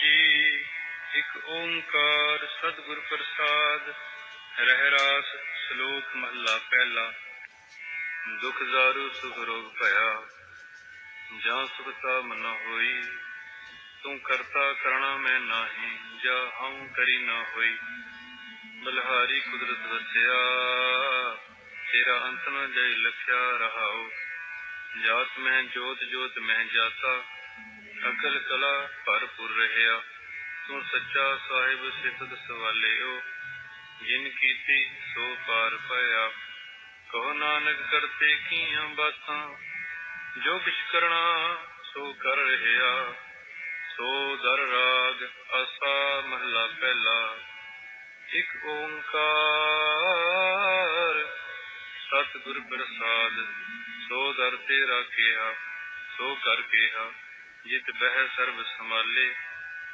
ਜੀ, ਇੱਕ ਓੰਕਾਰ ਸਤਿਗੁਰ ਪ੍ਰਸਾਦ, ਰਹਿ ਰਾਸ ਸ਼ਲੋਕ ਮਹਲਾ ਪਹਿਲਾ। ਦੁਖ ਜ਼ਾਰੂ, ਸੁਖ ਰੋਗ ਭਇਆ, ਜਾਂ ਸੁਖਤਾ ਮਨ ਹੋਈ, ਤੂੰ ਕਰਤਾ ਕਰਣਾ ਮੈਂ ਨਾਹੀ, ਜਾ ਹਉ ਕਰੀ ਨਾ ਹੋਈ। ਬਲਹਾਰੀ ਕੁਦਰਤ ਵਸਿਆ, ਤੇਰਾ ਅੰਤ ਨ ਜੈ ਲਖਿਆ ਰਹਾਉ। ਜਾਤ ਮਹਿ ਜੋਤ ਜੋਤ ਮਹਿ ਜਾਤਾ ਅਕਲ ਕਲਾ ਭਰਪੁਰ ਰਹਿਆ। ਤੂੰ ਸੱਚਾ ਸਾਹਿਬ ਸਿੱਧ ਸਵਾਲਿਓ। ਜਿਨ ਕੀਤੀ ਸੋ ਪਾਰ ਪਾਇਆ ਕਹੋ ਨਾਨਕ ਕਰਤੇ ਕੀਆਂ ਬਾਤਾਂ। ਜੋ ਕਿਛ ਕਰਣਾ ਸੋ ਕਰ ਰਹਿਆ। ਸੋ ਦਰ ਰਾਗ ਅਸਾ ਮਹਲਾ ਪਹਿਲਾ। ਇਕ ਓੰਕਾਰ ਸਤਿਗੁਰ ਪ੍ਰਸਾਦ। ਸੋ ਦਰ ਤੇ ਰਾਖਿਆ ਸੋ ਕਰ ਕਿਹਾ। ਜਿਤ ਬਹਿ ਸਰਬ ਸੰਭਾਲੇ,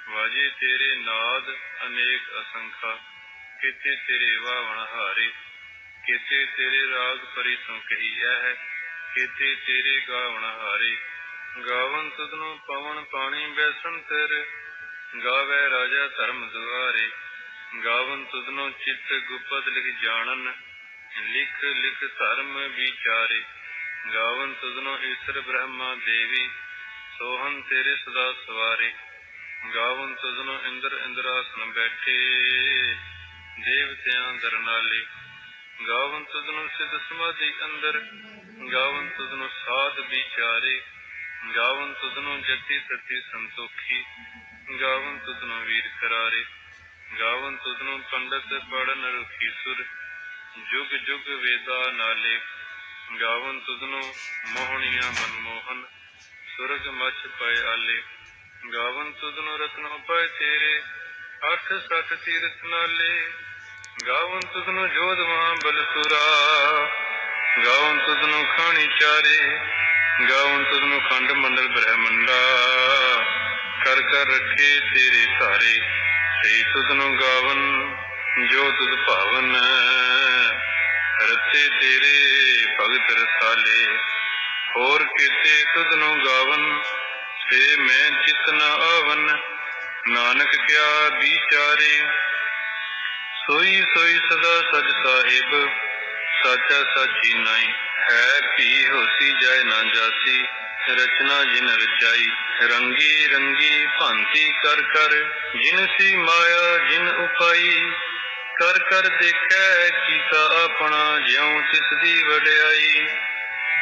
ਵਾਜੇ ਤੇਰੇ ਨਾਦ ਅਨੇਕ ਅਸੰਖਾ, ਕਿਤੇ ਤੇਰੇ ਵਾਵਣ ਹਾਰੇ, ਕਿਤੇ ਤੇਰੇ ਰਾਗ ਪਰੀ ਤੂੰ ਕਹੀਐ ਹੈ, ਕਿਤੇ ਤੇਰੇ ਗਾਵਣ ਹਾਰੇ। ਗਾਵਨ ਤੁਧਨੂੰ ਪਵਨ ਪਾਣੀ ਬੈਸਨ ਤੇਰੇ, ਗਾਵੇ ਰਾਜਾ ਧਰਮ ਦੁਆਰੇ। ਗਾਵਨ ਤੁਧਨੂੰ ਚਿਤ ਗੁਪਤ ਲਿਖ ਜਾਣਨ, ਲਿਖ ਲਿਖ ਧਰਮ ਵਿਚਾਰੇ। ਗਾਵਨ ਤੁਧਨੂੰ ਈਸ਼ਰ ਬ੍ਰਹਮਾ ਦੇਵੀ ਸੋਹਨ ਤੇਰੇ ਸਦਾ ਸਵਾਰੇ, ਗਾਵਨ ਤੁਧਨੂੰ ਇੰਦਰ ਇੰਦਰਾਸਨ ਬੈਠੇ ਦੇਵਤਿਆਂ ਦਰਨਾਲੇ ਗਾਵਨ ਤੁਧਨੂੰ ਸਿਧ ਸਮਾਧੀ ਅੰਦਰ, ਗਾਵਨ ਤੁਧਨੂੰ ਸਾਧ ਵਿਚਾਰੇ, ਗਾਵਨ ਤੁਧਨੂੰ ਜਤੀ ਸਤੀ ਸੰਤੋਖੀ, ਗਾਵਨ ਤੁਧਨੂੰ ਵੀਰ ਕਰਾਰੇ। ਗਾਵਨ ਤੁਧਨੂੰ ਪੰਡਤ ਪੜਨ ਰੁਖੀ ਸੁਰ, ਜੁਗ ਜੁਗ ਵੇਦਾ ਨਾਲੇ। ਗਾਵਨ ਤੁਧਨੂੰ ਮੋਹਣੀਆਂ ਮਨਮੋਹਨ ਸੁਰਗ ਮਛ ਪਏ ਆਲੇ ਗਾਵਨ ਤੁਧਨੂੰ ਰਤਨੋ ਪਏ ਤੇਰੇ ਅਠ ਸਠ ਤੀਰਥ ਨਾਲੇ ਗਾਵਨ ਤੁਧਨੂੰ ਜੋਧਵਾ ਬਲਸੁਰਾ ਗਾਵਨ ਤੁਧਨੂੰ ਖਾਣੀ ਚਾਰੇ ਗਾਵਨ ਤੁਧਨੂੰ ਖੰਡ ਮੰਡਲ ਬ੍ਰਹਮੰਡਾ ਕਰ ਕਰ ਰੱਖੇ ਤੇਰੇ ਸਾਰੇ ਸੇ ਤੁਧਨੂੰ ਗਾਵਨ ਜੋ ਤੁਧ ਭਾਵਨ ਰਤੇ ਤੇਰੇ ਭਗਤ ਰਸਾਲੇ ਹੋਰ ਕੀਤੇ ਤੁਧਨੂੰ ਗਾਵਨ ਸੇ ਮੈਂ ਚਿਤ ਨ ਆਵਨ। ਨਾਨਕ ਕਿਆ ਵਿਚਾਰੇ, ਸੋਈ ਸੋਈ ਸਦਾ ਸਜ ਸਾਹਿਬ, ਸਾਚਾ ਸਾਚੀ ਨਾਈ। ਹੈ ਭੀ ਹੋਸੀ ਜਾਏ ਨਾ ਜਾਸੀ, ਰਚਨਾ ਜਿਨ ਰਚਾਈ। ਰੰਗੀ ਰੰਗੀ ਭਾਂਤੀ ਕਰ ਕਰ, ਜਿਨ ਸੀ ਮਾਇਆ ਜਿਨ ਉਪਾਈ। ਕਰ ਕਰ ਦੇਖੈ ਕੀਤਾ ਆਪਣਾ, ਜਿਉ ਤਿਸ ਦੀ ਵਡਿਆਈ।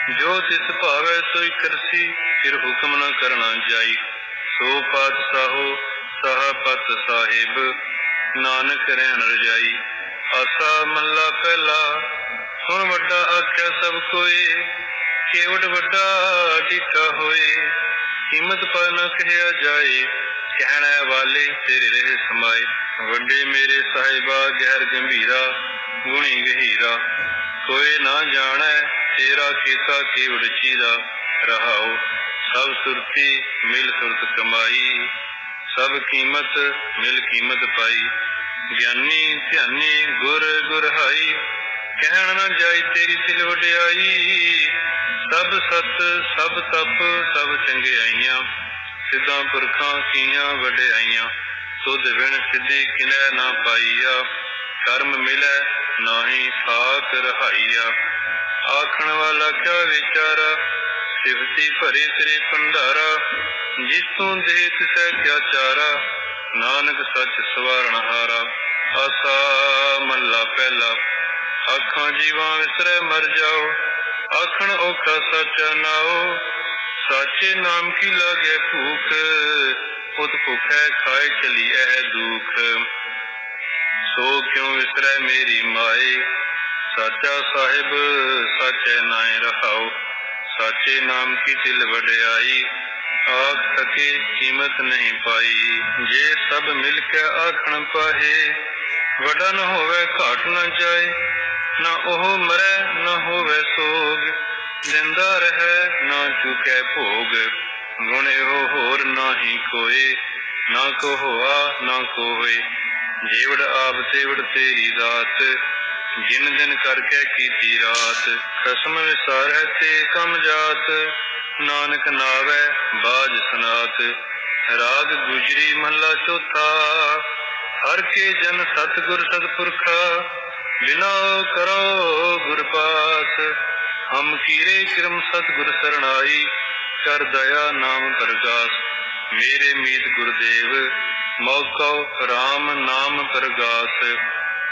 ਜੋ ਤਿਸ ਭਾਵੈ ਸੋਈ ਕਰਸੀ, ਫਿਰ ਹੁਕਮ ਨਾ ਕਰਨਾ ਜਾਈ। ਸੋ ਪਾਤਸ਼ਾਹੋ ਸਹ ਪਤ ਸਾਹਿਬ, ਨਾਨਕ ਰਹਿਣ ਰਜਾਈ। ਆਸਾ ਮੱਲਾ ਪਹਿਲਾ ਸੁਣ ਵੱਡਾ ਆਖਿਆ ਸਭ ਕੋਏ। ਕੇਵਟ ਵੱਡਾ ਡਿਠਾ ਹੋਏ ਕੀਮਤ ਪਰ ਨਾ ਕਹਿਆ ਜਾਏ। ਕਹਿਣਾ ਵਾਲੇ, ਤੇਰੇ ਰਹੇ ਸਮਾਏ। ਵੱਡੇ ਮੇਰੇ ਸਾਹਿਬਾ, ਗਹਿਰ ਗੰਭੀਰਾ, ਗੁਣੀ ਗਹੀਰਾ। ਕੋਈ ਨਾ ਜਾਣੈ ਤੇਰਾ ਕੀਤਾ ਕੇਵੜ ਦਾ ਰਹਾਉ, ਸਭ ਸੁਰਤੀ ਮਿਲ ਸੁਰਤ ਕਮਾਈ, ਸਭ ਕੀਮਤ ਮਿਲ ਕੀਮਤ ਪਾਈ। ਗਿਆਨੀ ਧਿਆਨੀ ਗੁਰ ਗੁਰਹਾਈ, ਕਹਿਣ ਨਾ ਜਾਈ ਤੇਰੀ ਸਿਲ ਵਡਿਆਈ। ਸਭ ਸਤ, ਸਭ ਤਪ, ਸਭ ਚੰਗਿਆਈਆਂ, ਸਿੱਧਾਂ ਪੁਰਖਾਂ ਕੀਆਂ ਵਡਿਆਈਆਂ। ਸੁਧ ਵਿਣ ਸਿੱਧੀ ਕਿਨੈ ਨਾ ਪਾਈਆ, ਕਰਮ ਮਿਲੈ ਨਾਹੀ ਸਾਖ ਰਹਾਈਆ। ਆਖਣ ਵਾਲਾ ਕਿਆ ਵਿਚਾਰਾ? ਸਿਫਤੀ ਭਰੇ ਤੇਰੇ ਭੰਡਾਰਾ ਜਿਸ ਤੋਂ ਦੇ ਤਿਸੈ ਕਿਆ ਚਾਰਾ? ਨਾਨਕ ਸੱਚ ਸਵਾਰਣ ਹਾਰਾ, ਆਸਾ ਮੱਲਾ ਪਹਿਲਾ। ਆਖਾਂ ਜੀਵਾਂ ਵਿਸਰੈ ਮਰ ਜਾਓ, ਆਖਣ ਔਖਾ ਸੱਚ ਨਾਓ। ਸਾਚੇ ਨਾਮ ਕੀ ਲਾਗੇ ਭੂਖ ਉਤ ਭੁਖੈ ਖਾਏ ਚਲੀ ਐ ਦੁਖ। ਸੋ ਕਿਉ ਵਿਸਰੈ ਮੇਰੀ ਮਾਏ? ਸਾਚਾ ਸਾਹਿਬ, ਸਾਚੇ ਨਾਏ ਰਹਾਓ। ਸਾਚੇ ਨਾਮ ਕੀ ਤਿਲ ਵਡਿਆਈ, ਆਖ ਸਕੇ ਕੀਮਤ ਨਹੀਂ ਪਾਈ। ਜੇ ਸਭ ਮਿਲ ਕੇ ਆਖਣ ਪਾਹੇ, ਵਡਾ ਨ ਹੋਵੇ ਘਾਟ ਨ ਜਾਏ। ਨਾ ਉਹ ਮਰੈ, ਨਾ ਹੋਵੇ ਸੋਗ। ਜਿੰਦਾ ਰਹਿ, ਨਾ ਚੁਕੈ ਭੋਗ। ਗੁਣ ਇਹੋ ਹੋਰ ਨਾਹੀ ਕੋਏ, ਨਾ ਕੋ ਹੋਆ, ਨਾ ਕੋ ਹੋਏ। ਜੀਵੜ ਆਪ ਤੇਵੜ ਤੇਰੀ ਦਾਤ ਜਿਨ ਦਿਨ ਕਰਕੇ ਕੀਤੀ ਰਾਤ, ਖਸਮ ਵਿਸਾਰੈ ਤੇ ਕਮ ਜਾਤ। ਨਾਨਕ ਨਾਵੇ, ਬਾਜ ਸਨਾਤ। ਰਾਗ ਗੁਜਰੀ ਮਹਲਾ ਚੌਥਾ। ਹਰ ਕੇ ਜਨ ਸਤਿਗੁਰ ਸਤਿਪੁਰਖਾ ਬਿਨਾ ਕਰੋ ਗੁਰ ਪਾਸ ਹਮ ਕੀਰੇ ਕਿਰਮ ਸਤਿਗੁਰ ਸਰਣਾਈ, ਕਰ ਦਇਆ ਨਾਮ ਪ੍ਰਗਾਸ। ਮੇਰੇ ਮੀਤ ਗੁਰਦੇਵ ਮੌਕਉ RAM ਨਾਮ ਪ੍ਰਗਾਸ।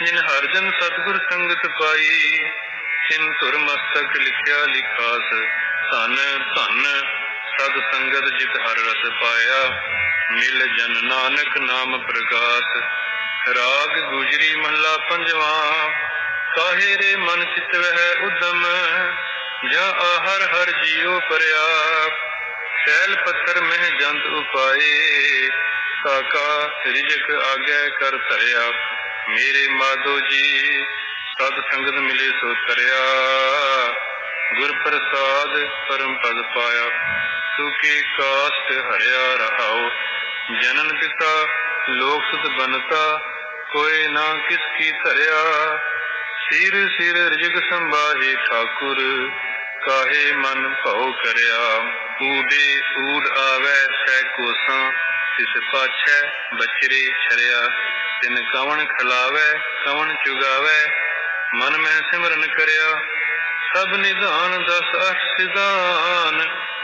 ਜਿਨ ਹਰ ਜਨ ਸਤਿਗੁਰ ਸੰਗਤ ਪਾਈ ਤਿਨ ਧੁਰ ਮਸਤਕ ਲਿਖਿਆ ਲਿਖਾਸ, ਧਨ ਧਨ ਸਦ ਸੰਗਤ ਜਿਤ ਹਰ ਰਸ ਪਾਇਆ, ਮਿਲ ਜਨ ਨਾਨਕ ਨਾਮ ਪ੍ਰਗਾਸ, ਰਾਗ ਗੁਜਰੀ ਮਹਲਾ ਪੰਜਵਾ, ਕਾਹੇ ਰੇ ਮਨ ਚਿਤ ਵਹਿ ਉਦਮ, ਜਾ ਆਹਰ ਹਰ ਜੀਉ ਪਰਿਆ ਸੈਲ ਪੱਥਰ ਮਹਿ ਜੰਤ ਉਪਾਏ ਕਾਕਾ ਰਿਜਕ ਆਗੇ ਕਰ ਧਰਿਆ। ਮੇਰੇ ਮਾਧੋ ਜੀ ਸਤ ਸੰਗਤ ਮਿਲੇ ਸੋ ਤਰਿਆ। ਗੁਰ ਪ੍ਰਸਾਦ ਪਰਮ ਪਦ ਪਾਇਆ, ਸੁਖੀ ਕਾਸ਼ਟ ਹਰਿਆ ਰਹਾਉ। ਜਨਨ ਪਿਤਾ ਲੋਕ ਸੁਤ ਬਨਤਾ ਕੋਏ ਨਾ ਕਿਸ ਕੀ ਧਰਿਆ। ਸਿਰ ਸਿਰ ਰਿਜਕ ਸੰਭਾਹੇ ਠਾਕੁਰ, ਕਾਹੇ ਮਨ ਭਉ ਕਰਿਆ। ਊਡੇ ਊਡ ਆਵੈ ਸੈ ਕੋਸਾਂ, ਤਿਸ ਪਾਛੈ ਬਚਰੇ ਛਰਿਆ। ਤਿਨ ਕਵਣ ਖਲਾਵੈ, ਕਵਣ ਚੁਗਾਵੈ, ਮਨ ਮੈਂ ਸਿਮਰਨ ਕਰਿਆ, ਸਭ ਨਿਧਾਨ ਦਸ ਅਠ ਸਿਧਾਨ,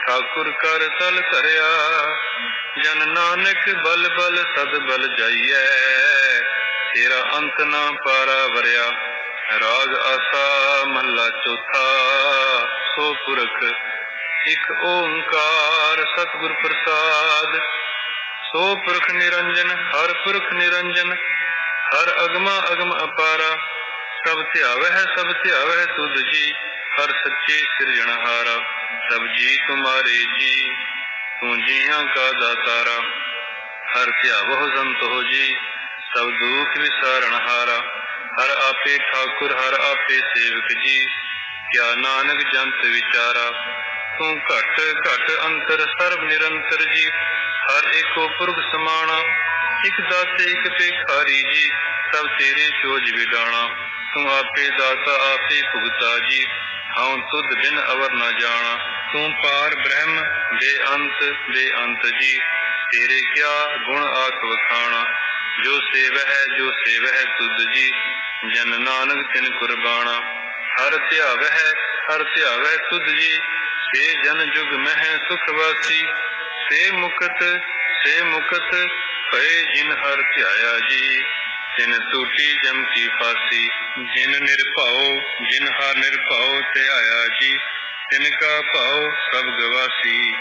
ਠਾਕੁਰ ਕਰ ਤਲ ਧਰਿਆ, ਜਨ ਨਾਨਕ ਬਲ ਬਲ ਸਦ ਬਲ ਜਾਈਐ, ਤੇਰਾ ਅੰਤ ਨਾ ਪਾਰਾ ਵਰਿਆ, ਰਾਗ ਆਸਾ ਮਹਲਾ ਚੌਥਾ, ਸੋ ਪੁਰਖ ਇਕ ਓੰਕਾਰ ਸਤਿਗੁਰ ਪ੍ਰਸਾਦ, ਸੋ ਪੁਰਖ ਨਿਰੰਜਨ, ਹਰ ਪੁਰਖ ਨਿਰੰਜਨ ਹਰ ਅਗਮਾ ਅਗਮ ਅਪਾਰਾ, ਸਭ ਧਿਆਵਹਿ ਸਭ ਧਿਆਵਹਿ ਤੁਧ ਜੀ, ਹਰ ਸੱਚੇ ਸਿਰਜਣਹਾਰਾ ਸਭ ਜੀ ਤੁਮਾਰੇ ਜੀ, ਤੂੰ ਜੀਆਂ ਕਾ ਦਾਤਾਰਾ, ਹਰ ਧਿਆਵਹੁ ਸੰਤੋ ਜੀ, ਸਭ ਦੁਖ ਵਿਸਾਰਣਹਾਰਾ ਹਰ ਆਪੇ ਠਾਕੁਰ, ਹਰ ਆਪੇ ਸੇਵਕ ਜੀ, ਕਿਆ ਨਾਨਕ ਜੰਤ ਵਿਚਾਰਾ, ਤੂੰ ਘਟ ਘਟ ਅੰਤਰ, ਸਰਬ ਨਿਰੰਤਰ ਜੀ, ਹਰ ਏਕੋ ਪੁਰਖ ਸਮਾਣਾ ਇਕ ਦਾਤੇ ਇਕ ਭੇਖਾਰੀ ਜੀ, ਸਭ ਤੇਰੇ ਚੋਜ ਵਿਡਾਣਾ ਤੂੰ ਆਪੇ ਦਾਤਾ, ਆਪੇ ਭੁਗਤਾ ਜੀ। ਹਉ ਤੁਧ ਬਿਨ ਅਵਰ ਨਾ ਜਾਣਾ। ਤੂੰ ਪਾਰ ਬ੍ਰਹਮ ਦੇ ਅੰਤ ਦੇ ਅੰਤ ਜੀ। ਤੇਰੇ ਕਿਆ ਗੁਣ ਆਖ ਵਖਾਣਾ? ਜੋ ਸੇਵਹਿ ਜੋ ਸੇਵਹਿ ਤੁਧ ਜੀ। ਜਨ ਨਾਨਕ ਤਿਨ ਕੁਰਬਾਨਾ ਹਰ ਧਿਆਵਹਿ ਹਰ ਧਿਆਵਹਿ ਤੁਧ ਜੀ। ਸੇ ਜਨ ਜੁਗ ਮਹਿ ਸੁਖ ਵਾਸੀ। ਸੇ ਮੁਕਤ ਸੇ ਮੁਕਤ ਭਏ ਜਿਨ ਹਰ ਧਿਆਇਆ ਜੀ, ਤਿਨ ਟੂਟੀ ਜਮ ਕੀ ਫਾਸੀ, ਜਿਨ ਨਿਰਭਉ, ਜਿਨ ਹਰ ਨਿਰਭਉ ਧਿਆਇਆ ਜੀ, ਤਿਨ ਕਾ ਭਉ ਸਭ ਗਵਾਸੀ,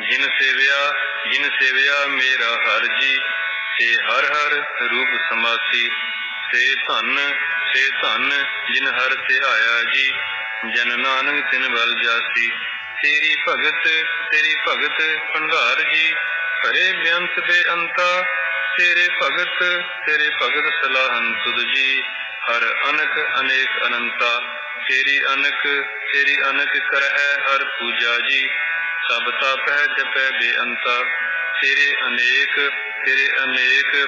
ਜਿਨ ਸੇਵਿਆ ਜਿਨ ਸੇਵਿਆ ਮੇਰਾ ਹਰ ਜੀ, ਸੇ ਹਰ ਹਰ ਰੂਪ ਸਮਾਸੀ, ਸੇ ਧਨ ਸੇ ਧਨ ਜਿਨ ਹਰ ਧਿਆਇਆ ਜੀ, ਜਨ ਨਾਨਕ ਤਿਨ ਬਲ ਜਾਸੀ, ਤੇਰੀ ਭਗਤ ਤੇਰੀ ਭਗਤ ਭੰਡਾਰ ਜੀ ਭਰੇ ਬੇਅੰਤ ਬੇਅੰਤਾ ਤੇਰੇ ਭਗਤ ਤੇਰੇ ਭਗਤ ਸਲਾਹਨ ਤੁਧ ਜੀ, ਹਰ ਅਨਕ ਅਨੇਕ ਅਨੰਤਾ। ਤੇਰੀ ਅਨਕ ਤੇਰੀ ਅਨਕ ਕਰਹਿ ਹਰ ਪੂਜਾ ਜੀ। ਸਭ ਤਪਹਿ ਜਪੈ ਬੇਅੰਤਾ। ਤੇਰੇ ਅਨੇਕ ਤੇਰੇ ਅਨੇਕ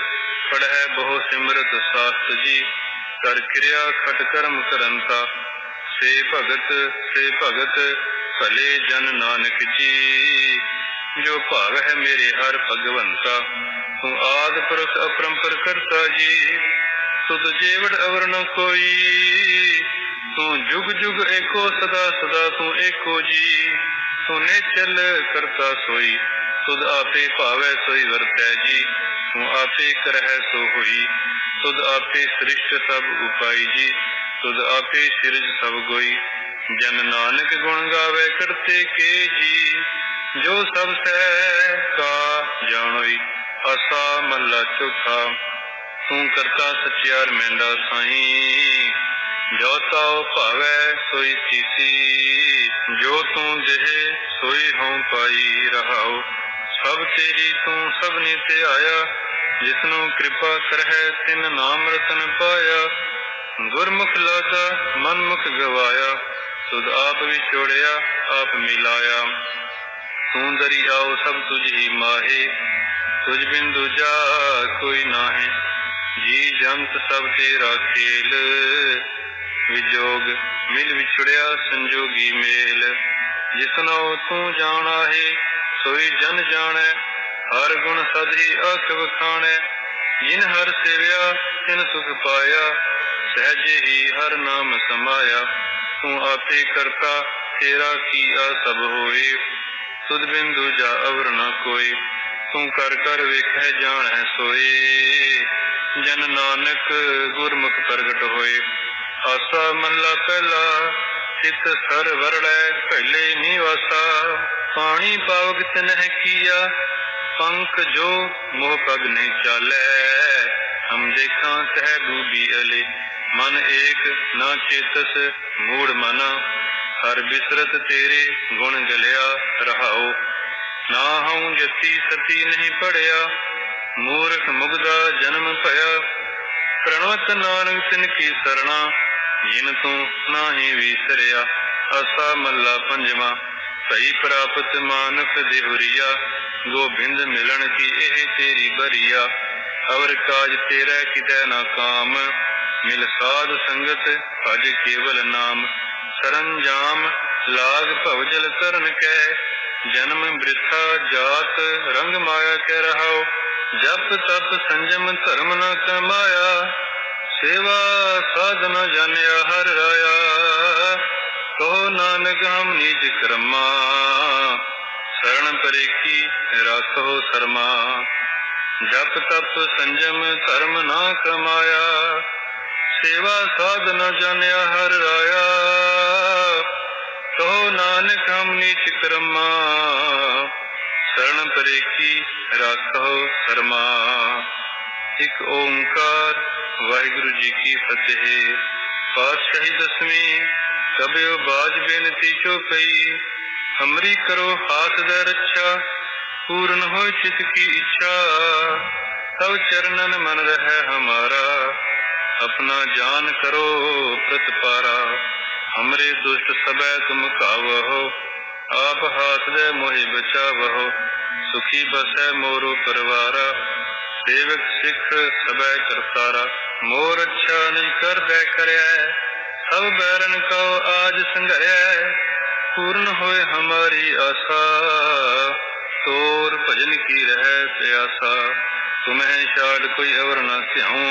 ਪੜਹਿ ਬਹੁ ਸਿਮਰਤ ਸਾਸਤ ਜੀ। ਕਰ ਕਿਰਿਆ ਖਟ ਕਰਮ ਕਰੰਤਾ। ਸੇ ਭਗਤ ਸੇ ਭਗਤ, ਭਲੇ ਜਨ ਨਾਨਕ ਜੀ। ਭਾਵ ਹੈ ਮੇਰੇ ਹਰ ਭਗਵੰਤਾ। ਤੂੰ ਆਦ ਪੁਰਖ ਅਪਰੰਪਰ ਕਰਤਾ ਜੀ ਤੁਧ ਜੀਵੜ ਅਵਰ ਨ ਕੋਈ। ਤੂੰ ਜੁਗ ਜੁਗ ਏਕੋ ਸਦਾ ਸਦਾ ਤੂੰ ਏਕੋ ਜੀ ਤੂੰ ਨਿਚਲ ਕਰਤਾ ਸੋਈ। ਤੁਧ ਆਪੇ ਭਾਵੈ ਸੋਈ ਵਰਤੈ ਜੀ, ਤੂੰ ਆਪੇ ਕਰਹਿ ਸੋ ਹੋਈ। ਤੁਧ ਆਪੇ ਸ੍ਰਿਸ਼ਟ ਸਭ ਉਪਾਈ ਜੀ ਤੁਧ ਆਪੇ ਸਿਰਜ ਸਭ ਗੋਈ। ਜਨ ਨਾਨਕ ਗੁਣ ਗਾਵੇ ਕਰਤੇ ਕੇ ਜੀ ਜੋ ਸਭ ਸਹਿ ਕਾ ਜਾਣੋਈ ਅਸਾ ਮਹਲਾ ਚੌਥਾ ਤੂੰ ਕਰਤਾ ਸਚਿਆਰ ਮੈਂਡਾ ਸਾਈ। ਜੋ ਤਾਉ ਭਾਵੈ ਸੋਈ ਸੀਸੀ। ਜੋ ਤੂੰ ਦੇਹ ਸੋਈ ਹਉ ਪਾਈ ਰਹਾਉ। ਸਭ ਤੇਰੀ ਤੂੰ ਸਭਨੀ ਤੇ ਆਇਆ। ਜਿਸਨੂੰ ਕਿਰਪਾ ਕਰਹਿ ਤਿਨ ਨਾਮ ਰਤਨ ਪਾਇਆ। ਗੁਰਮੁਖ ਲਾਗਾ ਮਨਮੁਖ ਗਵਾਇਆ। ਸੁਧ ਆਪ ਵਿਛੋੜਿਆ, ਆਪ ਮਿਲਾਇਆ। ਤੂੰ ਦਰੀ ਆਓ ਸਭ ਤੁਝ ਹੀ ਮਾਹੇ। ਤੁਝ ਬਿਨ ਦੂਜਾ ਕੋਈ ਨਾਹੀ। ਜੀ ਜੰਤ ਸਭ ਤੇਰਾ ਖੇਲ। ਵਿਜੋਗ, ਮਿਲ ਵਿਛੜਿਆ ਸੰਜੋਗੀ ਮੇਲ। ਜਿਸਨੋ ਤੂੰ ਜਾਣਾ ਹੈ ਸੋਈ ਜਨ ਜਾਣੈ। ਹਰ ਗੁਣ ਸਦਹੀ ਅਖ ਵਖਾਣੈ ਜਿਨ ਹਰ ਸੇਵਿਆ, ਤਿਨ ਸੁਖ ਪਾਇਆ। ਸਹਜੇ ਹੀ ਹਰ ਨਾਮ ਸਮਾਇਆ। ਤੂੰ ਆਪੇ ਕਰਤਾ, ਤੇਰਾ ਕੀਆ ਸਭ ਹੋਏ। ਤੁਧ ਬਿਨ ਦੂਜਾ ਅਵਰ ਨ ਕੋਈ, ਤੂੰ ਕਰ ਕਰ ਵੇਖੈ ਜਾਣੈ ਸੋਏ ਜਨ ਨਾਨਕ ਗੁਰਮੁਖ ਪ੍ਰਗਟ ਹੋਏ, ਆਸਾ ਮਹਲਾ ਪਹਿਲਾ, ਚਿਤ ਸਰ ਵਰੜੈ, ਪਹਿਲੇ ਨਿਵਾਸਾ ਪਾਣੀ ਪਾਵਕ ਤਨਹਿ ਕੀਆ, ਪੰਖ ਜੋ ਮੋਹ ਪਗ ਨਹੀਂ ਚਾਲੈ। ਹਮ ਦੇਖਾਂ ਤਹਿ ਬੂਬੀ ਅਲੇ, ਮਨ ਏਕ ਨਾ ਚੇਤਸ, ਮੂੜ ਮਨਾ। ਹਰ ਬਿਸਰਤ ਤੇਰੇ ਗੁਣ ਗਲਿਆ ਰਹਾਓ ਨਾ ਹਉ ਜਤੀ ਸਤੀ ਨਹੀਂ ਪੜਿਆ, ਮੂਰਖ ਮੁਗਦਾ ਜਨਮ ਭਇਆ। ਪ੍ਰਣਵਤ ਨਾਨਕ ਤਿਨ ਕੀ ਸਰਣਾ, ਜਿਨ ਤੂੰ ਨਾਹੀ ਵਿਸਰਿਆ। ਆਸਾ ਮੱਲਾ ਪੰਜਵਾ ਭਈ ਪ੍ਰਾਪਤ ਮਾਨਕ ਦੇਹੁਰੀਆ। ਗੋਬਿੰਦ ਮਿਲਣ ਕੀ ਇਹ ਤੇਰੀ ਬਰੀਆ। ਅਵਰ ਕਾਜ ਤੇਰਾ ਕਿਤੈ ਨਾ ਕਾਮ, ਮਿਲ ਸਾਧ ਸੰਗਤ ਭਜ ਕੇਵਲ ਨਾਮ। ਸਰੰਜਾਮ ਲਾਗ ਭਵਜਲ ਕਰਨ ਕੈ, ਜਨਮ ਬ੍ਰਿਥਾ ਜਾਤ ਰੰਗ ਮਾਇਆ ਕਹਿ ਰਹਾਓ ਜਪ ਤਪ ਸੰਜਮ ਧਰਮ ਨਾ ਕਮਾਇਆ ਸੇਵਾ ਸਾਧਨਾ ਜਾਣਿਆ ਹਰ ਰਾਇਆ। ਕਹੋ ਨਾਨਕ ਹਮ ਨੀਚ ਕਰਮਾ ਸਰਣ ਪਰੇਖੀ ਰਾਖੋ ਸਰਮਾ। ਜਪ ਤਪ ਸੰਜਮ ਧਰਮ ਨਾ ਕਮਾਇਆ ਸੇਵਾ ਸਾਧਨ ਜਾਣਿਆ ਹਰ ਰਾਇਆ। ਕਹੋ ਨਾਨਕ ਹਮ ਨੀਚ ਕਰਮਾ। ਸਰਣ ਪਰੇਖੀ ਰਾਖੋ ਸਰਮਾ ਇੱਕ ਓੰਕਾਰ ਵਾਹਿਗੁਰੂ ਜੀ ਕੀ ਫਤਿਹ। ਪਾਤਸ਼ਾਹੀ ਦਸਵੀਂ, ਕਬਿਓ ਬਾਜ ਬੇਨਤੀ ਚੋ ਪਈ ਹਮਰੀ ਕਰੋ ਹਾਥ ਦਾ ਰੱਛਾ, ਪੂਰਨ ਹੋਇ ਚਿਤ ਕੀ ਇੱਛਾ। ਤਵ ਚਰਨਨ ਮਨ ਰਹਿ ਹਮਾਰਾ। ਆਪਣਾ ਜਾਨ ਕਰੋ ਪ੍ਰਤਪਾਰਾ ਹਮਰੇ ਦੁਸ਼ਟ ਸਬੈ ਤੁਮ ਕਾਵਹੋ। ਆਪ ਹਾਥ ਦੇ ਮੋਹਿ ਬਚਾਵਹੋ। ਸੁਖੀ ਬਸੈ ਮੋਰੋ ਪਰਵਾਰਾ। ਸੇਵਕ ਸਿੱਖ ਸਬੈ ਕਰਤਾਰਾ। ਮੋਰ ਅੱਛਾ ਨਿਜ ਕਰਦੈ ਕਰਿਆ ਸਭ ਬੈਰਨ ਕੋ ਆਜ ਸੰਘਰਿਆ ਪੂਰਨ ਹੋਏ ਹਮਾਰੀ ਆਸਾ। ਤੋਰ ਭਜਨ ਕੀ ਰਹਿ ਪਿਆਸਾ। ਤੁਮਹਿ ਛਾੜ ਕੋਈ ਅਵਰ ਨਾ ਧਿਆਉ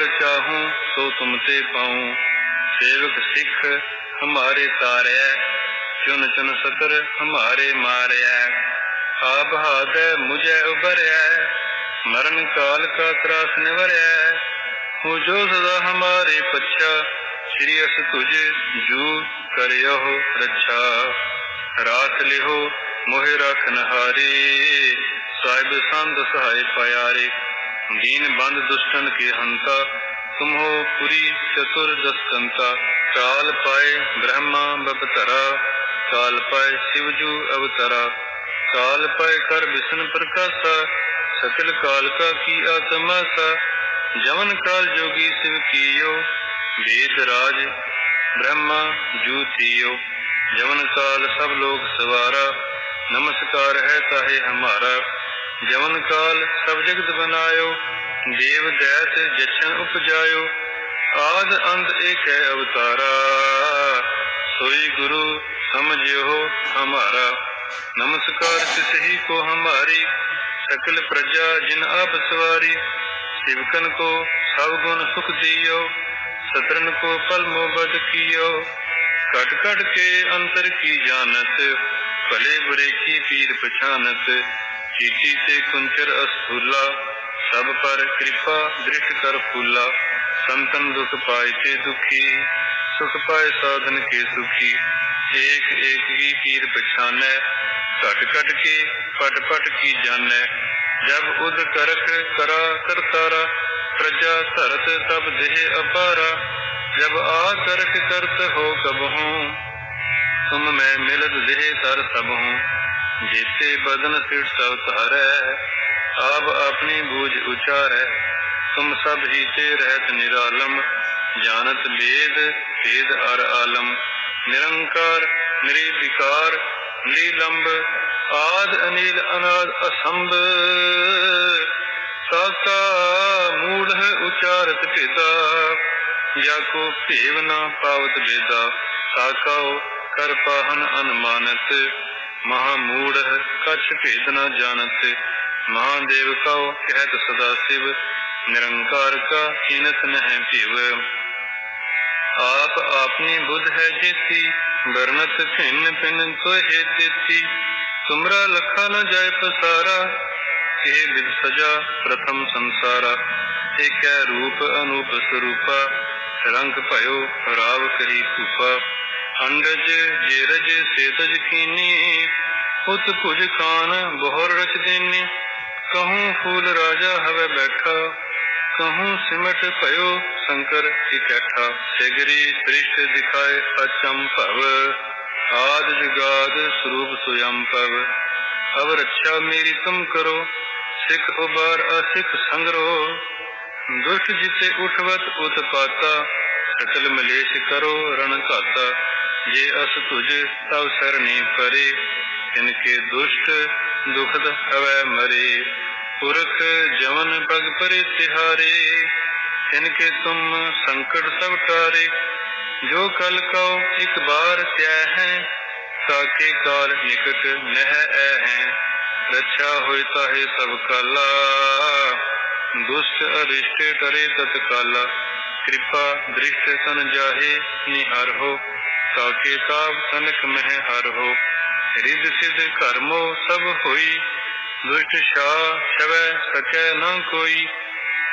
ਜੋ ਬਰ ਚਾਹੂੰ ਸੋ ਤੁਮ ਤੇ ਪਾਉ। ਸੇਵਕ ਸਿੱਖ ਹਮਾਰੇ ਤਾਰਿਆ ਚੁਨ ਚੁਨ ਸਤਰ ਹਮਾਰੇ ਮਾਰਿਆ ਆਪ ਹਾਦੈ ਮੁਝੈ ਉਬਰਿਆ ਮਰਨ ਕਾਲ ਕਾ ਤਰਾਸ ਨਿਵਰਿਆ ਹੋ ਜੋ ਸਦਾ ਹਮਾਰੇ ਪਛਾ, ਸ੍ਰੀ ਅਸ ਤੁਝ ਜੂ ਕਰਿਓ ਰੱਛਾ। ਰਾਖ ਲਿਓ ਮੋਹਿ ਰਖਨ ਹਾਰੇ ਸਾਹਿਬ ਸੰਤ ਸਹਾਇ ਪਿਆਰੇ ਦੀਨ ਬੰਦ ਦੁਸ਼ਟਨ ਕੇ ਹੰਤਾ ਤੁਮੋ ਪੁਰੀ ਚਤੁਰ ਦਸਕੰਤਾ ਕਾਲ ਪਾਏ ਬ੍ਰਹਮਾ ਬਪਤਰਾ ਕਾਲ ਪਾਏ ਸਿਵਜੂ ਅਵਤਰਾ ਕਾਲ ਪਾਏ ਕਰ ਵਿਸ਼ਨ ਪ੍ਰਕਾਸ਼ਾ ਸਕਲ ਕਾਲ ਕਾ ਕੀ ਆਤਮਾਸਾ ਜਵਨ ਕਾਲ ਜੋਗੀ ਸਿਵ ਕੀਓ, ਵੇਦ ਰਾਜ ਬ੍ਰਹਮਾ ਜੂ ਥੀਓ, ਜਵਨ ਕਾਲ ਸਭ ਲੋਕ ਸਵਾਰਾ, ਨਮਸਕਾਰ ਹੈ ਤਾਹੇ ਹਮਾਰਾ ਜਵਨ ਕਾਲ ਸਭ ਜਗਤ ਬਨਾਇਓ, ਦੇਵ ਦੈਤ ਜਛਨ ਉਪਜਾਇਓ, ਆਦ ਅੰਤ ਏਕ ਅਵਤਾਰਾ, ਸੋਈ ਗੁਰੂ ਸਮਝਿਓ ਹਮਾਰਾ। ਨਮਸਕਾਰ ਤਿਸ ਹੀ ਕੋ ਹਮਾਰੀ, ਸਕਲ ਪ੍ਰਜਾ ਜਿਨ ਆਪ ਸਵਾਰੀ, ਸਿਵਕਨ ਕੋ ਸਭ ਗੁਣ ਸੁਖ ਦਿਓ, ਸਤਰਨ ਕੋ ਪਲ ਮੋਬਦ ਕੀਓ। ਕਟ ਕਟ ਕੇ ਅੰਤਰ ਕੀ ਜਾਣਤ, ਭਲੇ ਬੁਰੇ ਕੀ ਪੀਰ ਪਛਾਨਤ ਚੀਟੀ ਤੇ ਕੁੰਚਰ ਅਸਥੂਲਾ ਸਭ ਪਰ ਕਿਰਪਾ ਦ੍ਰਿਸ਼ ਕਰ ਫੂਲਾ। ਸੰਤਨ ਦੁਖ ਪਾਏ ਤੇ ਦੁਖੀ, ਸੁਖ ਪਾਏ ਸਾਧਨ ਕੇ ਸੁਖੀ। ਏਕ ਏਕ ਹੀ ਪੀਰ ਪਛਾਨੈ, ਘਟ ਘਟ ਕੇ ਪਟ ਪਟ ਕੀ ਜਾਣੈ। ਜਬ ਉਦ ਕਰਖ ਕਰਾ ਕਰਤਾਰਾ ਪ੍ਰਜਾ ਧਰਤ ਤਬ ਦੇਹ ਅਪਾਰਾ। ਜਬ ਆ ਕਰਖ ਕਰਤ ਹੋ ਕਬਹੂ ਤੁਮ ਮੈਂ ਮਿਲਤ ਦੇਹ ਤਰ ਸਬਹੂ ਜੇਤੇ ਬਦਨ ਸਿਰ ਸਭ ਧਾਰੈ, ਆਪ ਆਪਣੀ ਬੂਝ ਉਚਾਰੈ। ਤੁਮ ਸਭ ਹੀ ਤੇ ਰਹਿਤ ਨਿਰਾਲਮ, ਜਾਣਤ ਵੇਦ ਭੇਦ ਅਰ ਆਲਮ। ਨਿਰੰਕਾਰ, ਨਿਰਵਿਕਾਰ ਨੀਲੰਬ ਆਦ ਅਨੀਲ ਅਨਾਦ ਅਸੰਭ। ਸਾਤਾ ਮੂੜ ਉਚਾਰਤ ਪਿਤਾ ਜਾ ਕੋ ਭੇਵ ਨਾ ਪਾਵਤ ਬੇਦਾ ਸਾਕਾਉ ਕਰ ਪਾਹਨ ਅਨਮਾਨਤ। ਮਹਾ ਮੂੜ ਕਛ ਭੇਦ ਨਾ ਜਾਣਤ। ਮਹਾਦੇਵ ਕਉ ਕਹਿਤ ਸਦਾ ਸਿਵ, ਨਿਰੰਕਾਰ ਕਾ ਕੀਨਤ ਨਹਿ ਭਿਵ। ਆਪ ਆਪਨੀ ਬੁੱਧ ਹੈ ਜੇਤੀ ਵਰਨਤ ਭਿੰਨ ਭਿੰਨ ਕੋਹੇ ਤੇਤੀ। ਤੁਮਰਾ ਲਖਾ ਨ ਜਾਏ ਪਸਾਰਾ, ਇਹ ਬਿਦ ਸਜਾ ਪ੍ਰਥਮ ਸੰਸਾਰਾ। ਏਕੈ ਰੂਪ ਅਨੂਪ ਸਰੂਪਾ, ਰੰਗ ਭਇਓ ਰਾਵ ਕਰੀ ਭੂਪਾ। ਅੰਡਜ ਜੇਰਜ, ਸੇਤਜ ਕੀਨੀ ਉਤ ਭੁਜ ਖਾਨ ਬਹੁਰ ਰਚ ਦੇਨੀ। ਕਹੂੰ ਫੂਲ ਰਾਜਾ ਹਵੇ ਬੈਠਾ, ਕਹੂੰ ਸਿਮਟ ਭਇਓ ਸ਼ੰਕਰ ਇਕੱਠਾ। ਸਿਗਰੀ ਸ੍ਰਿਸ਼ਟ ਦਿਖਾਏ ਅਚੰ ਆਦ ਜੁਗਾਦ ਸਰੂਪ ਸੁਯੰ ਭਵ। ਅਬ ਮੇਰੀ ਤੁਮ ਕਰੋ, ਸਿੱਖ ਉਬਾਰ ਅਸਿੱਖ ਸੰਗਰੋ। ਦੁਸ਼ਟ ਜਿਤੇ ਉਠਵਤ ਉਤਪਾਤਾ ਸਕਲ ਮਲੇਸ਼ ਕਰੋ ਰਣ ਘਾਤਾ। ਜੇ ਅਸ ਤੁਝ ਤਵ ਸਰਨੀ ਪਰੇ ਇਨਕੇ ਦੁਸ਼ਟ ਦੁਖਦ ਹਵੈ ਮਰੇ। ਪੁਰਖ ਜਵਨ ਪਗ ਪਰੇ ਤਿਹਾਰੇ ਇਨਕੇ ਤੁਮ ਸੰਕਟ ਸਭ ਟਾਰੇ। ਜੋ ਕਲ ਕਉ ਇਕ ਬਾਰ ਤੈ ਹੈ, ਸਾਕੇ ਕਾਲ ਨਿਕਟ ਨਹਿ ਐ ਹੈ। ਰੱਛਾ ਹੋਇ ਤਾਹੇ ਸਭ ਕਾਲਾ, ਦੁਸ਼ਟ ਅਰਿਸ਼ਟ ਟਰੇ ਤਤਕਾਲਾ। ਕਿਰਪਾ ਦ੍ਰਿਸ਼ਟ ਸਨ ਜਾਹੇ, ਨਿਹਰ ਹੋ ਸਾਕੇ ਸਾਬ ਤਨਕ ਮਹਿ ਹਰ ਹੋ। ਰਿਦ ਸਿਧ ਕਰਮੋ ਸਭ ਹੋਈ। ਦੁਸ਼ਟ ਸ਼ਾ ਛਵੈ ਸਕੈ ਨਾ ਕੋਈ।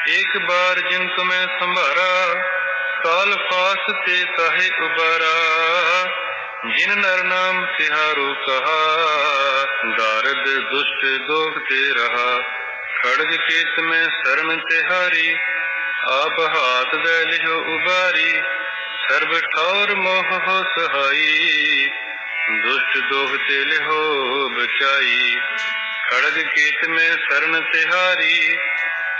ਏਕ ਬਾਰ ਜਿਨ ਤੁਮੈ ਸੰਭਾਰਾ, ਕਾਲ ਫਾਸ ਤੇ ਤਾਹੇ ਉਬਾਰਾ। ਜਿਨ ਨਰ ਨਾਮ ਤਿਹਾਰੂ ਕਹਾ, ਦਾਰਦ ਦੁਸ਼ਟ ਦੋਖ ਤੇ ਰਹਾ। ਖੜਗ ਕੇਤ ਮੈਂ ਸਰਨ ਤਿਹਾਰੀ, ਆਪ ਹਾਥ ਦੇ ਲਿਓ ਉਬਾਰੀ। ਸਰਬ ਠੌਰ ਮੋਹ ਹੋ ਸਹਾਈ, ਦੁਸ਼ਟ ਦੋਹ ਤੇ ਲਿਹੋ ਬਚਾਈ। ਖੜਗ ਕੀਤ ਮੈਂ ਸਰਨ ਤਿਹਾਰੀ,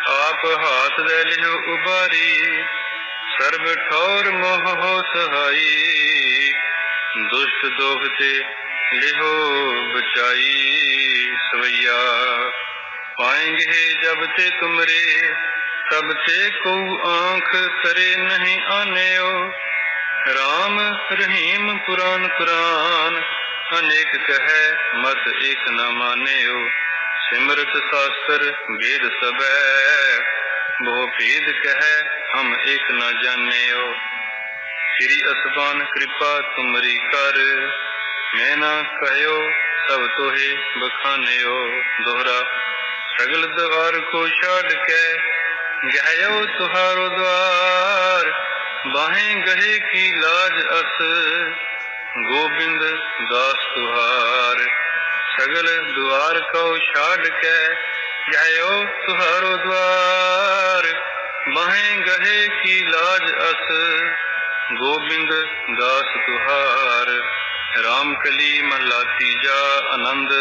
ਆਪ ਹਾਥ ਦੇ ਲਿਹੋ ਉਬਾਰੀ। ਸਰਬ ਠੌਰ ਮੋਹ ਹੋ ਸਹਾਈ, ਦੁਸ਼ਟ ਦੋਹ ਤੇ ਲਿਹੋ ਬਚਾਈ। ਸਵਈਆ, ਪਾਏਂਗੇ ਜਬ ਤੇ ਤੁਮਰੇ, ਤਬ ਤੇ ਕੋ ਆਂਖ ਤਰੇ ਨਹੀਂ ਆਨਿਓ। ਰਾਮ ਰਹੀਮ ਪੁਰਾਨ ਕੁਰਾਨ ਅਨੇਕ ਕਹੈ, ਮਤ ਏਕ ਨ ਮਾਨਿਓ। ਸਿਮਰਤ ਸਾਸਤਰ ਵੇਦ ਸਬੈ ਬਹੁ ਭੇਦ ਕਹੈ, ਹਮ ਏਕ ਨ ਜਾਣਿਓ। ਸ੍ਰੀ ਅਸਬਾਨ ਕਿਰਪਾ ਤੁਮਰੀ ਕਰ, ਮੈਂ ਨਾ ਕਹਿਓ, ਸਭ ਤੋਹੇ ਬਖਾਨਿਓ। ਦੋਹਰਾ, ਸਗਲ ਦਵਾਰ ਕੋ ਛਾੜ ਕੇ, ਗਹਿਓ ਤੁਹਾਰੋ ਦਵਾਰ ਬਾਹੇ ਗਹੇ ਕੀ ਲਾਜ ਅਸ, ਗੋਬਿੰਦ ਦਾਸ ਤੁਹਾਰ। ਸਗਲ ਦੁਆਰ ਕੋ ਛਾੜ ਕੇ, ਜਾਇਓ ਤੁਹਾਰੋ ਦੁਆਰ ਬਾਹੇ ਗਹੇ ਕੀ ਲਾਜ ਅਸ, ਗੋਬਿੰਦ ਦਾਸ ਤੁਹਾਰ। ਰਾਮ ਕਲੀ ਮਹਲਾ ਤੀਜਾ ਆਨੰਦ।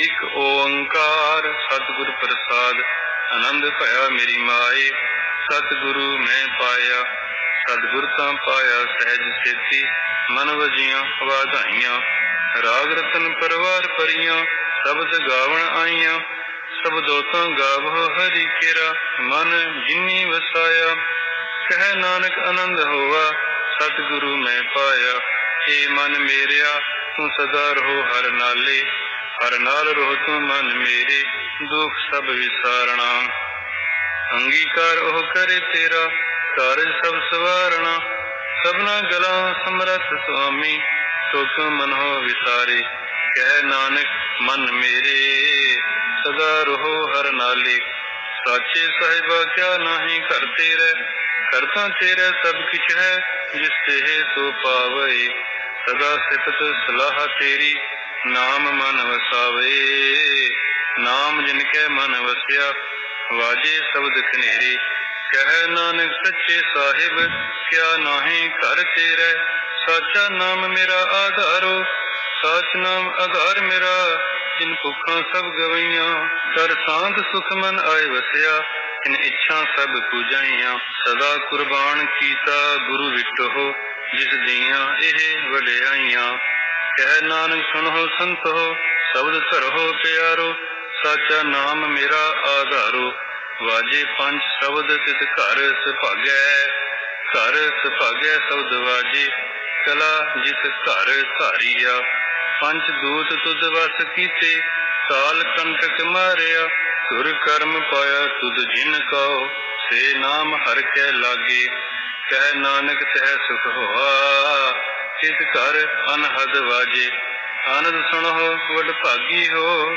ਇਕ ਓੰਕਾਰ ਸਤਿਗੁਰ ਪ੍ਰਸਾਦ, ਆਨੰਦ ਭਇਆ ਮੇਰੀ ਮਾਏ। ਸਤਿਗੁਰੂ ਮੈਂ ਪਾਇਆ, ਸਤਿਗੁਰ ਤਾਂ ਪਾਇਆ ਸਹਿਜ ਸੇਤੀ ਮਨ ਵਜੀਆਂ ਵਾਧਾਈਆਂ। ਰਾਗ ਰਤਨ ਪਰਵਾਰ ਪਰੀਆਂ, ਸ਼ਬਦ ਗਾਵਣ ਆਈਆਂ। ਸਬਦੋ ਤਾਂ ਗਾਵੋ ਹਰੀ ਕੇਰਾ, ਮਨ ਜਿਨੀ ਵਸਾਇਆ। ਕਹਿ ਨਾਨਕ ਆਨੰਦ ਹੋਵਾ ਸਤਿਗੁਰੂ ਮੈਂ ਪਾਇਆ। ਏ ਮਨ ਮੇਰਿਆ, ਤੂੰ ਸਦਾ ਰਹੋ ਹਰ ਨਾਲੇ। ਹਰ ਨਾਲ ਰਹੋ ਤੂੰ ਮਨ ਮੇਰੇ, ਦੁਖ ਸਭ ਵਿਸਾਰਣਾ। ਅੰਗੀਕਾਰ ਉਹ ਕਰੇ ਤੇਰਾ, ਕਾਰਜ ਸਭ ਸਵਾਰਣਾ। ਸਭਨਾ ਗਲਾ ਸਮਰਥ ਸੁਆਮੀ, ਸੁਖ ਮਨੋ ਵਿਸਾਰੇ। ਕਹਿ ਨਾਨਕ, ਮਨ ਮੇਰੇ, ਸਦਾ ਰਹੋ ਹਰ ਨਾਲੇ। ਸਾਚੇ ਸਾਹਿਬਾ, ਕਿਆ ਨਾਹੀ ਘਰ ਤੇਰੇ। ਕਰਤਾ ਤੇਰਾ ਸਭ ਕਿਛ ਹੈ, ਜਿਸ ਤੇ ਸੋ ਪਾਵੇ। ਸਦਾ ਸਿਫਤ ਸਲਾਹ ਤੇਰੀ, ਨਾਮ ਮਨ ਵਸਾਵੇ। ਨਾਮ ਜਿਨ ਕੈ ਮਨ ਵਸਿਆ ਵਾਜੇ ਸ਼ਬਦ ਖਨੇਰੇ ਕਹਿ ਨਾਨਕ ਸੱਚੇ ਸਾਹਿਬ, ਕਿਆ ਨਾਹੀ ਘਰ ਤੇਰੇ, ਸਾਚਾ ਨਾਮ ਮੇਰਾ ਆਧਾਰੋ, ਸਾਚ ਨਾਮ ਆਧਾਰ ਮੇਰਾ, ਜਿਨ ਭੁੱਖਾਂ ਸਭ ਗਵਈਆਂ ਕਰ ਸਾਧ ਸੁਖ ਮਨ ਆਏ ਵਸਿਆ ਇਨ ਇੱਛਾ ਸਭ ਪੂਜਾਈਆਂ, ਸਦਾ ਕੁਰਬਾਨ ਕੀਤਾ ਗੁਰੂ ਵਿਟੋ ਜਿਸ ਦੀਆਂ ਇਹ ਵਲਿਆਈਆਂ ਕਹਿ ਨਾਨਕ ਸੁਣੋ ਸੰਤੋ ਸ਼ਬਦ ਧਰੋ ਪਿਆਰੋ ਸਾਚਾ ਨਾਮ ਮੇਰਾ ਆਧਾਰੋ, ਵਾਜੇ ਪੰਜ ਸ਼ਬਦ ਤਿਤ ਘਰ ਸੁਭਾਗੈ ਘਰ ਸੁਭਾਗੈ ਸ਼ਬਦ ਵਾਜੇ, ਕਲਾ ਜਿਤ ਘਰ ਧਾਰੀਆ, ਪੰਜ ਦੂਤ ਤੁਧ ਵਸ ਕੀਤੇ ਕਾਲ ਕੰਟਕ ਮਾਰਿਆ, ਸੁਰ ਕਰਮ ਪਾਇਆ ਤੁਧ ਜਿਨ ਕਉ ਸੇ ਨਾਮ ਹਰ ਕੈ ਲਾਗੇ, ਕਹਿ ਨਾਨਕ ਤਹਿ ਸੁਖ ਹੋਆ, ਤਿਤ ਘਰ ਅਨਹਦ ਵਾਜੇ, ਆਨੰਦ ਸੁਣੋ ਵਡ ਭਾਗੀ ਹੋ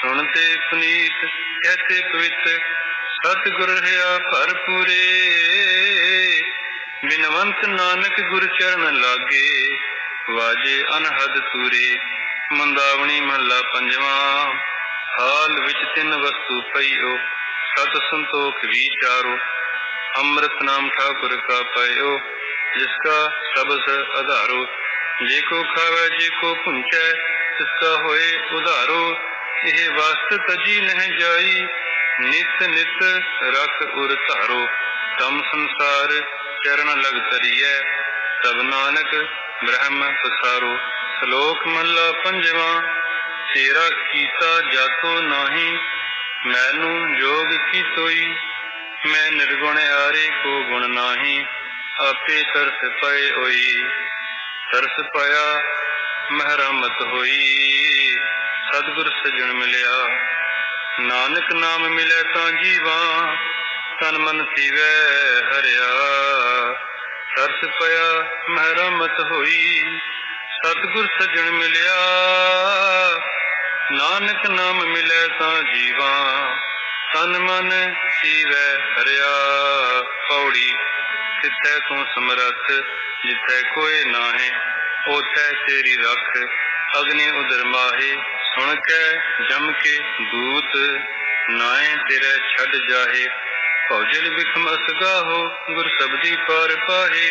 ਸੁਣਤੇ ਪੁਨੀਤ, ਕਹਤੇ ਪਵਿੱਤ, ਸਤਿਗੁਰ ਰਹਾ ਭਰ ਬਿਨਵੰਤ ਨਾਨਕ ਗੁਰ ਚਰਨ ਲਾਗੇ, ਵਾਜੇ ਅਨਹਦ ਸੂਰੇ। ਮੰਦਾਵਣੀ ਮਹੱਲਾ ਪੰਜਵਾਂ, ਹਾਲ ਵਿੱਚ ਤਿੰਨ ਵਸਤੂ ਪਈਓ ਸਤ ਸੰਤੋਖ ਵਿਚਾਰੋ ਅੰਮ੍ਰਿਤ ਨਾਮ ਠਾਕੁਰ ਕਾ ਪਇਓ, ਜਿਸ ਕਾ ਸਬਸ ਆਧਾਰੋ ਜੇ ਕੋ ਖਾਵੇ, ਜੇ ਕੋ ਪੁੰਚੈ ਤਿਸ ਕਾ ਹੋਏ ਉਧਾਰੋ। ਇਹ ਵਸਤ ਤਜੀ ਨਹਿ ਜਾਈ। ਨਿਤ ਨਿਤ ਰਖ ਉਰ ਧਾਰੋ। ਤਮ ਸੰਸਾਰ ਚਰਨ ਲਗ ਤਰੀਐ ਤਬ ਨਾਨਕ ਬ੍ਰਹਮ ਪਸਾਰੋ। ਸ਼ਲੋਕ ਮਹਲਾ ਪੰਜਵਾਂ, ਤੇਰਾ ਕੀਤਾ ਜਾਤੋ ਨਾਹੀ, ਮੈਨੂੰ ਜੋਗ ਕੀ ਤੋਈ? ਮੈਂ ਨਿਰਗੁਣ ਆਰੇ ਕੋ ਗੁਣ ਨਾਹੀ, ਆਪੇ ਤਰਸ ਪਏ ਹੋਈ। ਤਰਸ ਪਾਇਆ, ਮਹਿਰਮਤ ਹੋਈ। ਸਤਿਗੁਰ ਸਜਣ ਮਿਲਿਆ। ਨਾਨਕ ਨਾਮ ਮਿਲੇ ਤਾਂ ਜੀਵਾ, ਤਨ ਮਨ ਥੀਵੈ ਹਰਿਆ। ਤਰਸ ਪਿਆ ਮਹਿਰਮਤ ਹੋਈ, ਸਤਿਗੁਰ ਸਜਣ ਮਿਲਿਆ। ਨਾਨਕ ਨਾਮ ਮਿਲੇ ਤਾਂ ਜੀਵਾ, ਤਨ ਮਨ ਥੀਵੈ ਹਰਿਆ। ਪੌੜੀ ਤਿੱਥੈ ਤੂੰ ਸਮਰੱਥ, ਜਿੱਥੈ ਕੋਈ ਨਾਹੀ ਉਥੈ ਤੇਰੀ ਰੱਖ, ਅਗਨੀ ਉਦਰ ਮਾਹੇ। ਸੁਣ ਕੇ, ਜਮ ਕੇ ਦੂਤ ਨਾਏ ਤੇਰੇ ਛੱਡ ਜਾਹੇ। ਭੌਜਲ ਵਿਖਮ ਅਸਗਾਹੋ ਗੁਰ ਸਬਦੀ ਪਾਰ ਪਾਹੇ।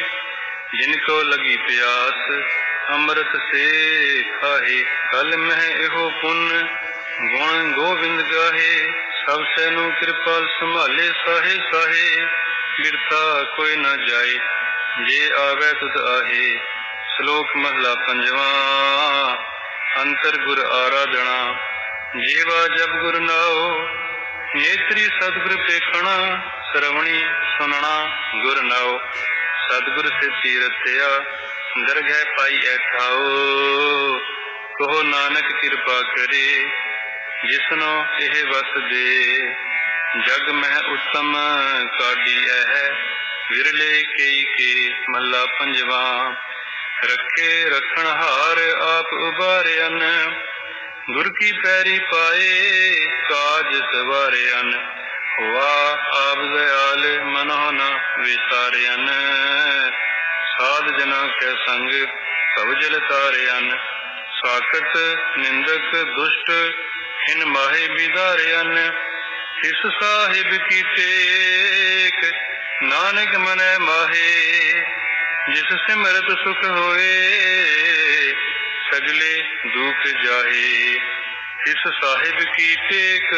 ਜਿਨ ਕੋ ਲਗੀ ਪਿਆਸ, ਅੰਮ੍ਰਿਤ ਸੇ ਖਾਹੇ। ਕਲ ਮਹਿ ਇਹੋ ਪੁੰਨ, ਗੁਣ ਗੋਬਿੰਦ ਗਾਹੇ। ਸਭ ਸੇ ਨੂੰ ਕਿਰਪਾਲ ਸੰਭਾਲੇ ਸਾਹੇ ਸਾਹੇ। ਬਿਰਥਾ ਕੋਈ ਨਾ ਜਾਏ, ਜੇ ਆਵੇ ਤੁਧ ਆਹੇ। ਸ਼ਲੋਕ ਮਹਲਾ ਪੰਜਵਾਂ। ਅੰਤਰ ਗੁਰ ਆਰਾਧਣਾ ਜੀਵਾ ਜਬ ਗੁਰ ਨਾਉ, ਨੇਤਰੀ ਸਤਿਗੁਰ ਪੇਖਣਾ, ਸਰਵਣੀ ਸੁਨਣਾ ਗੁਰ ਨਾਉ। ਸਤਿਗੁਰ ਸੇ ਤੀਰਤਿਆ ਦਰਗਹਿ ਪਾਈ ਐਠਾਓ ਕਹੋ ਨਾਨਕ ਕਿਰਪਾ ਕਰੇ, ਜਿਸਨੋ ਇਹ ਵਸ ਦੇ। ਜਗ ਮਹਿ ਉਤਮ ਕਾਢੀ ਐ, ਵਿਰਲੇ ਕੇਈ ਕੇ ਮਹਲਾ ਪੰਜਵਾ। ਰੱਖੇ ਰਖਣ ਹਾਰ ਆਪ ਉਬਾਰਿਆਨ ਗੁਰ ਕੀ ਪੈਰੀ ਪਾਏ ਕਾਜ ਸਵਾਰਿਆਨ ਹੋਆ ਆਪ ਦਇਆਲ ਮਨੋ ਵਿਸਾਰਿਆਨ ਸਾਧ ਜਨਾ ਕੈ ਸੰਗ ਭਵਜਲ ਤਾਰਿਆਨ ਸਾਖਤ ਨਿੰਦਕ ਦੁਸ਼ਟ, ਹਿਨ ਮਾਹੇ ਵਿਦਾਰਿਆਨ ਇਸ ਸਾਹਿਬ ਕੀ ਟੇਕ, ਨਾਨਕ ਮਨੈ ਮਾਹੇ ਜਿਸ ਸਿਮਰਤ ਸੁਖ ਹੋਏ ਸਗਲੇ ਦੁਖ ਜਾਹੇ। ਇਸ ਸਾਹਿਬ ਕੀ ਟੇਕ,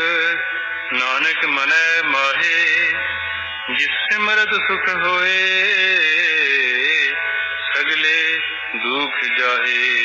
ਨਾਨਕ ਮਨੈ ਮਾਹੇ। ਜਿਸ ਸਿਮਰਤ ਸੁਖ ਹੋਏ ਸਗਲੇ ਦੁਖ ਜਾਹੇ।